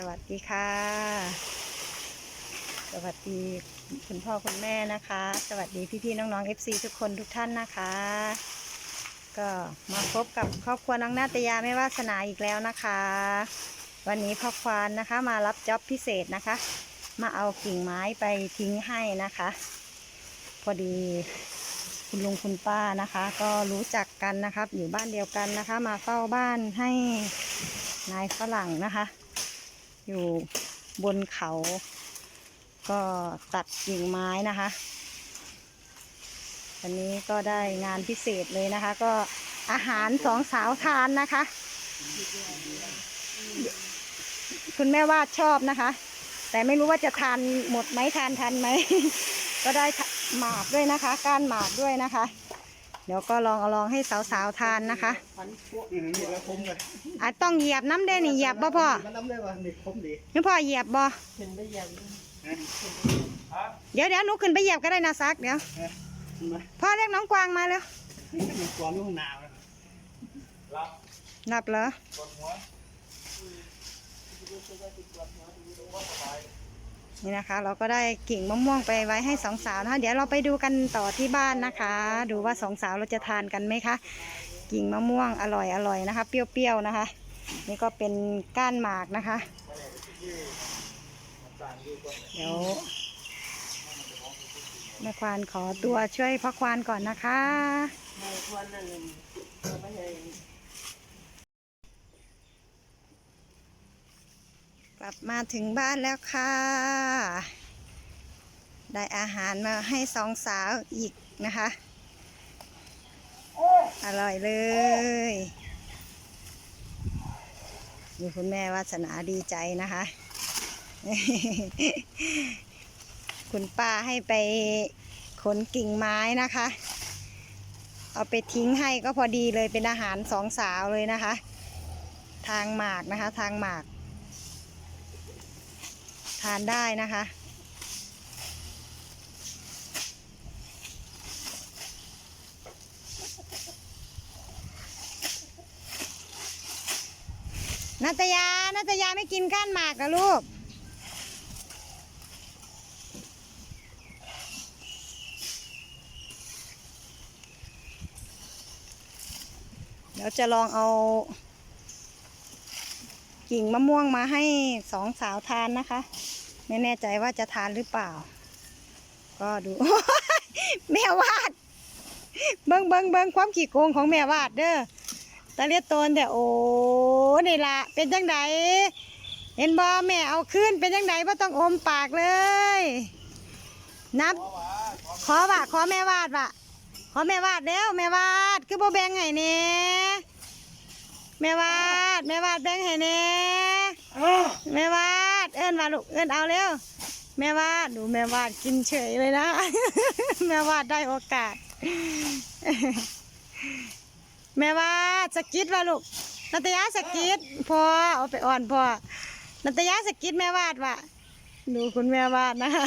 สวัสดีค่ะ สวัสดีคุณพ่อคุณแม่นะคะ สวัสดีพี่ๆน้องๆ FC ทุกคนทุกท่านนะคะ ก็มาพบกับครอบครัวน้องนาตยาไม่วาสนาอีกแล้วนะคะ วันนี้พ่อควานนะคะ มารับจ็อบพิเศษนะคะ มาเอากิ่งไม้ไปทิ้งให้นะคะ พอดีคุณลุงคุณป้านะคะ ก็รู้จักกันนะครับ อยู่บ้านเดียวกันนะคะ มาเฝ้าบ้านให้นายฝรั่งนะคะ อยู่บนเขา ก็ตัดกิ่งไม้นะคะวันนี้ก็ได้งานพิเศษเลยนะคะ ก็อาหารสองสาวทานนะคะ คุณแม่วาดชอบนะคะ แต่ไม่รู้ว่าจะทานหมดไหมทานทันไหม ก็ได้หมากด้วยนะคะ ก้านหมากด้วยนะคะ เดี๋ยวก็ลองเอาลองให้สาวๆทานนะคะพันพวกนี่นี่แล้วคมเลยอาจต้องเหยียบน้ำเด้นี่เหยียบบ่พ่อมันน้ำได้ว่านี่คมดีนี่พ่อเหยียบบ่เห็นได้ยังนะเดี๋ยวเดี๋ยวหนูขึ้นไปเหยียบก็ได้นะซักเดี๋ยวมาพ่อเรียกน้องกวางมาเร็วนี่มันกวางอยู่ข้างหน้าเลยหลับเหรอ นี่นะคะ เราก็ได้กิ่งมะม่วงไปไว้ให้สองสาวนะคะ เดี๋ยวเราไปดูกันต่อที่บ้านนะคะ ดูว่าสองสาวเราจะทานกันไหมคะ กิ่งมะม่วงอร่อยอร่อยนะคะ เปรี้ยวๆนะคะ นี่ก็เป็นก้านหมากนะคะ เดี๋ยวแม่ควานขอตัวช่วยพ่อควานก่อนนะคะ ไม่ควรนั่นเราไม่ให้ ก ลับมาถึงบ้านแล้วค่ะ ได้อาหารมาให้สองสาวอีกนะคะ อร่อยเลยนี่คุณแม่วาสนาดีใจนะคะ คุณป้าให้ไปขนกิ่งไม้นะคะ เอาไปทิ้งให้ก็พอดีเลยเป็นอาหารสองสาวเลยนะคะ ทางหมากนะคะ ทางหมาก ทานได้นะคะนาตยานาตยาไม่กินก้านหมากนะลูกเดี๋ยวจะลองเอากิ่งมะม่วงมาให้สองสาวทานนะคะ ไม่แน่ใจว่าจะทานหรือเปล่า ก็ดู แม่วาด เบิงเบิงเบิงความขี้โกงของแม่วาดเด้อตาเลียตนแต่โอ้นี่ละเป็นจังไดเห็นบอแม่เอาขึ้นเป็นจังไดว่าต้องอมปากเลย นับ ขอว่ะขอแม่วาดว่ะขอแม่วาดเร็วแม่วาดคือบ่แบ่งให้เนี่ยแม่วาด แม่วาดแบ่งให้เนี่ยแม่วาด เอิ้นว่าลูกเอิ้นเอาเร็วแม่วาดดูแม่วาดกินเฉยเลยนะ แม่วาดได้โอกาส แม่วาดสกิดว่าลูกนัตยาสกิดพอเอาไปอ่อนพอนัตยาสกิดแม่วาดว่ะดูคุณแม่วาดนะคะ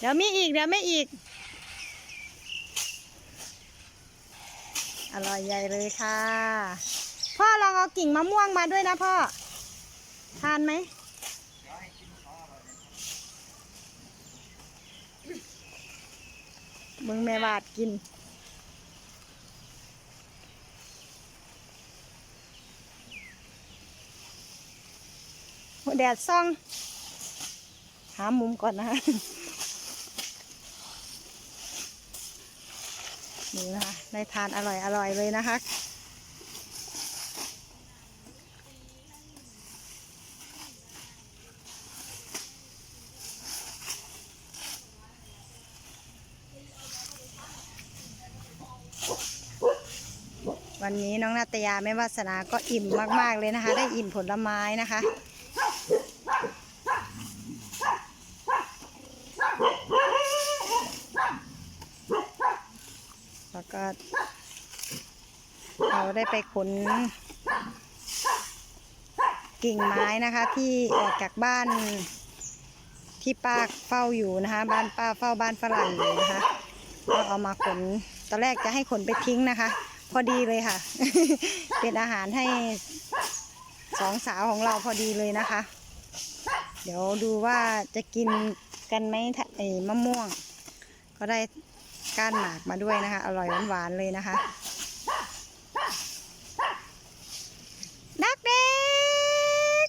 เดี๋ยวมีอีกเดี๋ยวไม่อีก อร่อยใหญ่เลยค่ะ พ่อลองเอากิ่งมะม่วงมาด้วยนะพ่อ ทานไหมมึงแม่บาดกิน แดดซ่อง หามุมก่อนนะคะ นี่นะคะได้ทานอร่อยอร่อยเลยนะคะวันนี้น้องนาตยาแม่วาสนาก็อิ่มมาก ๆ เลยนะคะ ได้อิ่มผลไม้นะคะ แล้ว ก็เราได้ไปขนกิ่งไม้นะคะที่ออกจากบ้านที่ป้าเฝ้าอยู่นะคะ บ้านป้าเฝ้าบ้านฝรั่งอยู่นะคะก็เอามาขนตอนแรกจะให้ขนไปทิ้งนะคะ พอดีเลยค่ะ เป็นอาหารให้สองสาวของเราพอดีเลยนะคะ เดี๋ยวดูว่าจะกินกันไหมไอ้มะม่วง ก็ได้ ก้านหมากมาด้วยนะคะ อร่อยหวานๆเลยนะคะดักเด็ก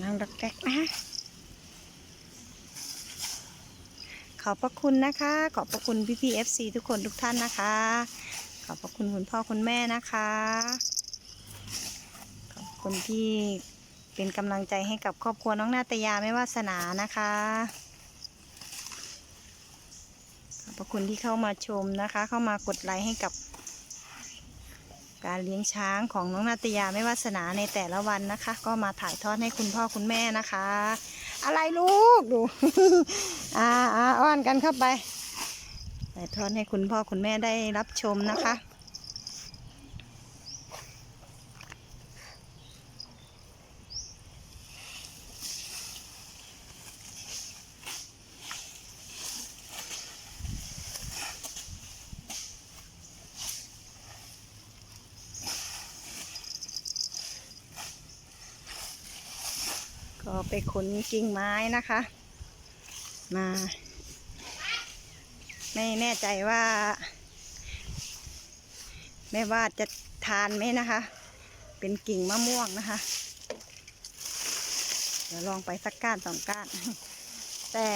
นางดักแดกนะขอบพระคุณนะคะ ขอบพระคุณพี่พีเอฟซีทุกคนทุกท่านนะคะ ขอบพระคุณคุณพ่อคุณแม่นะคะ ขอบคุณที่เป็นกำลังใจให้กับครอบครัวน้องนาตยาไม่วาสนานะคะ พระคุณที่เข้ามาชมนะคะ เข้ามากดไลค์ให้กับ การเลี้ยงช้างของน้องนาตยาไม่วาสนาในแต่ละวันนะคะ ก็มาถ่ายทอดให้คุณพ่อคุณแม่นะคะ อะไรลูกดูอ่าอ่าอ้อนกันเข้าไปถ่ายทอดให้คุณพ่อคุณแม่ได้รับชมนะคะ ก็ไปขนกิ่งไม้นะคะ มา ไม่แน่ใจว่า แม่ว่าจะทานไหมนะคะ เป็นกิ่งมะม่วงนะคะ เดี๋ยวลองไปสักก้านสองก้าน แต่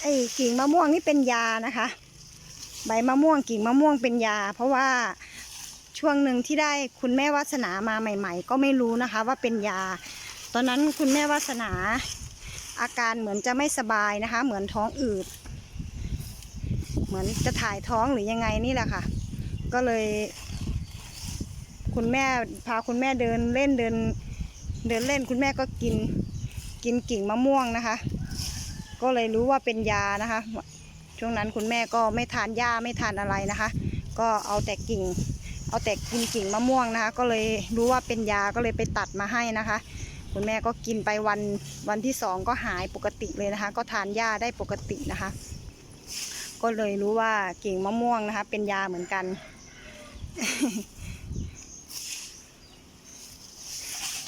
ไอ้กิ่งมะม่วงนี่เป็นยานะคะ ใบมะม่วงกิ่งมะม่วงเป็นยา เพราะว่าช่วงหนึ่งที่ได้คุณแม่วาสนามาใหม่ ๆ ก็ไม่รู้นะคะ ว่าเป็นยา ตอนนั้นคุณแม่วาสนา อาการเหมือนจะไม่สบายนะคะ เหมือนท้องอืด เหมือนจะถ่ายท้องหรือยังไงนี่แหละค่ะ ก็เลย คุณแม่พาคุณแม่เดินเล่นเดิน เดินเล่นคุณแม่ก็กินกินกิ่งมะม่วงนะคะ ก็เลยรู้ว่าเป็นยานะคะ ช่วงนั้นคุณแม่ก็ไม่ทานหญ้าไม่ทานอะไรนะคะ ก็เอาแต่กิ่ง เอาแต่กินกิ่งมะม่วงนะคะ ก็เลยรู้ว่าเป็นยาก็เลยไปตัดมาให้นะคะ คุณแม่ก็กินไปวันวันที่สองก็หายปกติเลยนะคะ ก็ทานหญ้าได้ปกตินะคะ ก็เลยรู้ว่ากิ่งมะม่วงนะคะ เป็นยาเหมือนกัน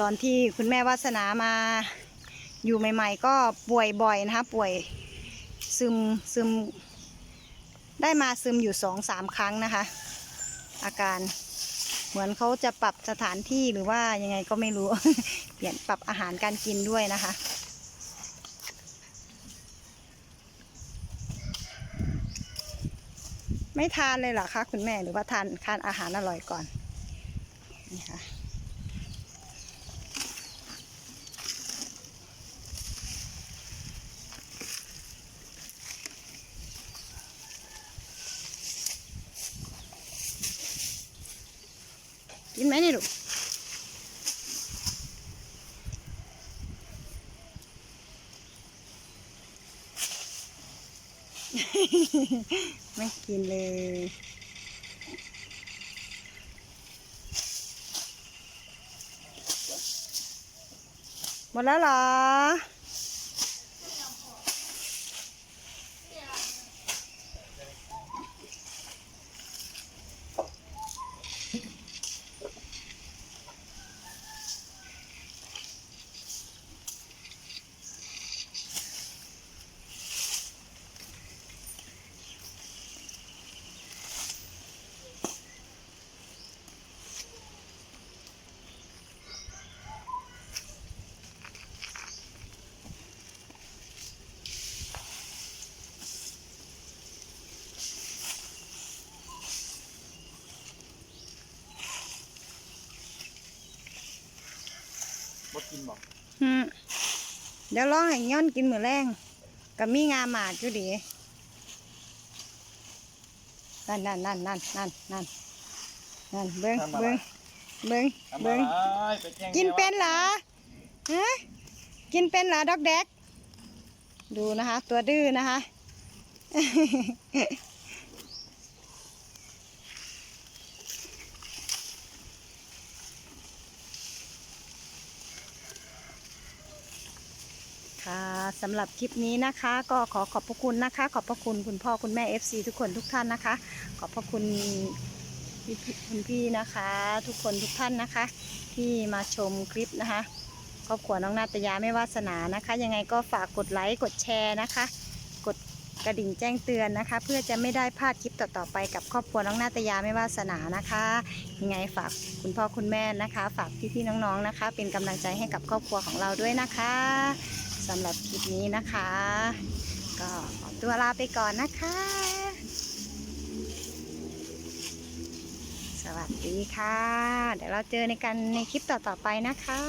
ตอนที่คุณแม่วาสนามาอยู่ใหม่ ๆ ก็ป่วยบ่อยนะคะ ป่วยซึมซึม ได้มาซึมอยู่สองสามครั้งนะคะ อาการเหมือนเขาจะปรับสถานที่หรือว่ายังไงก็ไม่รู้ เปลี่ยนปรับอาหารการกินด้วยนะคะ ไม่ทานเลยเหรอคะคุณแม่หรือว่าทานทานอาหารอร่อยก่อนนี่ค่ะกินไหมนี่ลูก ไม่กินเลย หมดแล้วเหรอ บ่กินบ่อืมเดี๋ยวลองให้ย้อนกินมือแรงกับมีงาหมากอยู่ดีนั่นนั่นนั่นนั่นนั่นนั่นนั่นเบิ้งเบิ้งเบิ้งเบิ้งไปแกงกินเป็นเหรอฮะกินเป็นเหรอดอกแดก ดูนะคะ ตัวดื้อนะคะ ค่ะสำหรับคลิปนี้นะคะ ก็ขอขอบพระคุณนะคะ ขอบพระคุณคุณพ่อคุณแม่ FC ทุกคนทุกท่านนะคะ ขอบพระคุณพี่คุณพี่นะคะ ทุกคนทุกท่านนะคะ ที่มาชมคลิปนะคะครอบครัวน้องนาตยาไม่วาสนานะคะ ยังไงก็ฝากกดไลค์กดแชร์นะคะ กดกระดิ่งแจ้งเตือนนะคะ เพื่อจะไม่ได้พลาดคลิปต่อๆไปกับครอบครัวน้องนาตยาไม่วาสนานะคะ ยังไงฝากคุณพ่อคุณแม่นะคะ ฝากพี่ๆน้องๆนะคะ เป็นกำลังใจให้กับครอบครัวของเราด้วยนะคะ สำหรับคลิปนี้นะคะ ก็ขอตัวลาไปก่อนนะคะ สวัสดีค่ะ เดี๋ยวเราเจอในกันในคลิปต่อๆไปนะคะ